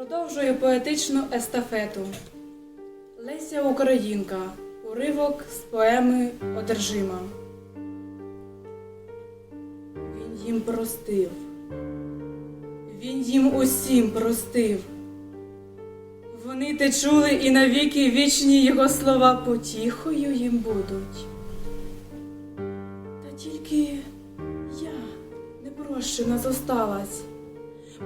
Продовжую поетичну естафету. Леся Українка. Уривок з поеми Одержима. Він їм простив. Він їм усім простив. Вони те чули і навіки вічні його слова потіхою їм будуть. Та тільки я непрощена зосталась,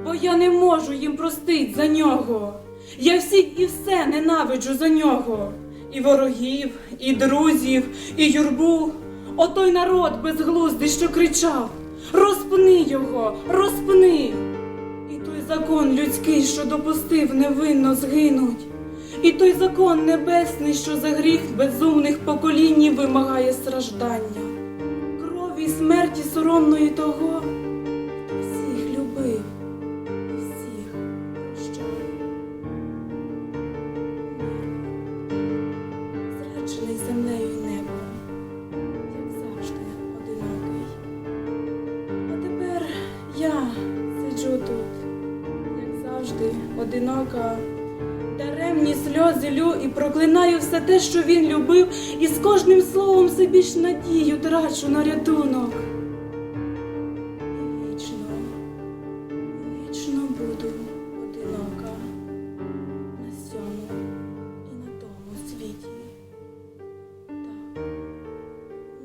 бо я не можу їм простить за нього. Я всіх і все ненавиджу за нього. І ворогів, і друзів, і юрбу. Отой народ безглуздий, що кричав: Розпни його, розпни! І той закон людський, що допустив невинно згинуть. І той закон небесний, що за гріх безумних поколінь вимагає страждання, крові смерті соромної того, одинока. Даремні сльози лю і проклинаю все те, що він любив, і з кожним словом все більш надію трачу на рятунок. Вічно, вічно буду одинока на сьому і на тому світі.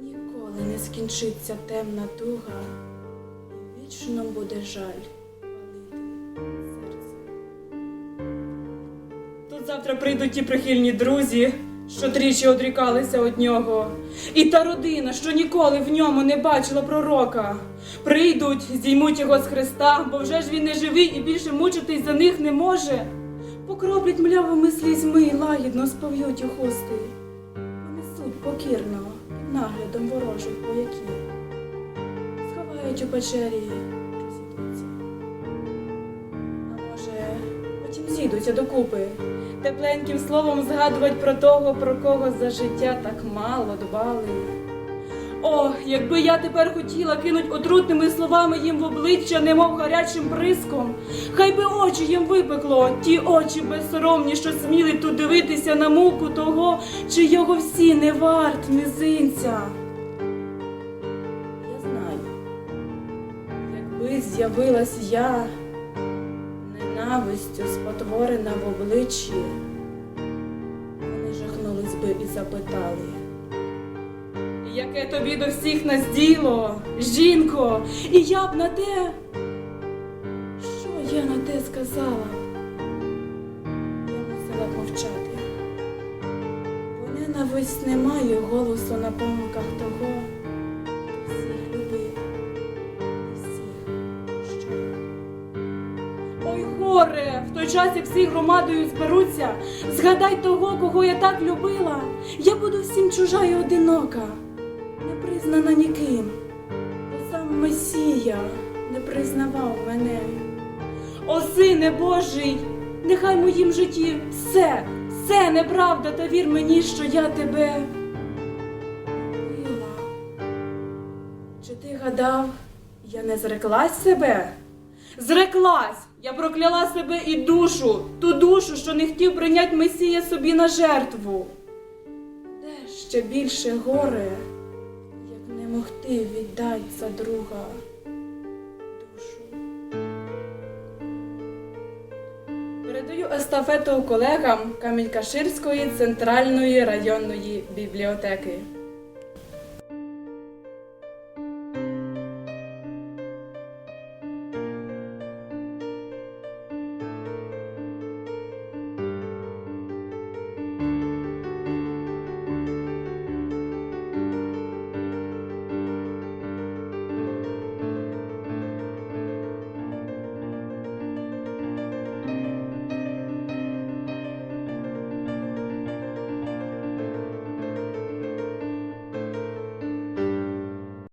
Ніколи не скінчиться темна туга, і вічно буде жаль завтра прийдуть ті прихильні друзі, що тричі одрікалися від нього, і та родина, що ніколи в ньому не бачила пророка. Прийдуть, зіймуть його з Христа, бо вже ж він не живий і більше мучитись за них не може. Покроплять млявими слізьми і лагідно спов'ють у хусти. Понесуть покірно під наглядом ворожих вояків. Сховають у печері, розійдуться. А може, потім зійдуться докупи, тепленьким словом згадувати про того, про кого за життя так мало дбали. О, якби я тепер хотіла кинуть отрутними словами їм в обличчя, немов гарячим бризком, хай би очі їм випекло, ті очі безсоромні, що сміли тут дивитися на муку того, чи його всі не варт мізинця. Я знаю, якби з'явилась я, ненавистю спотворена в обличчі, вони жахнулись би і запитали. Яке тобі до всіх нас діло, жінко, і я б на те, що я на те сказала? Я мусила мовчати. Бо ненависть не має голосу на помилках того, горе, в той час, як всі громадою зберуться, згадай того, кого я так любила. Я буду всім чужа і одинока, не признана ніким, бо сам Месія не признавав мене. О, сине Божий, нехай в моїм житті все, все неправда, та вір мені, що я тебе любила. Чи ти гадав, я не зреклась себе? Зреклась! Я прокляла себе і душу, ту душу, що не хотів прийняти Месія собі на жертву. Де ще більше горе, як не могти віддать за друга душу. Передаю естафету колегам Камінькаширської центральної районної бібліотеки.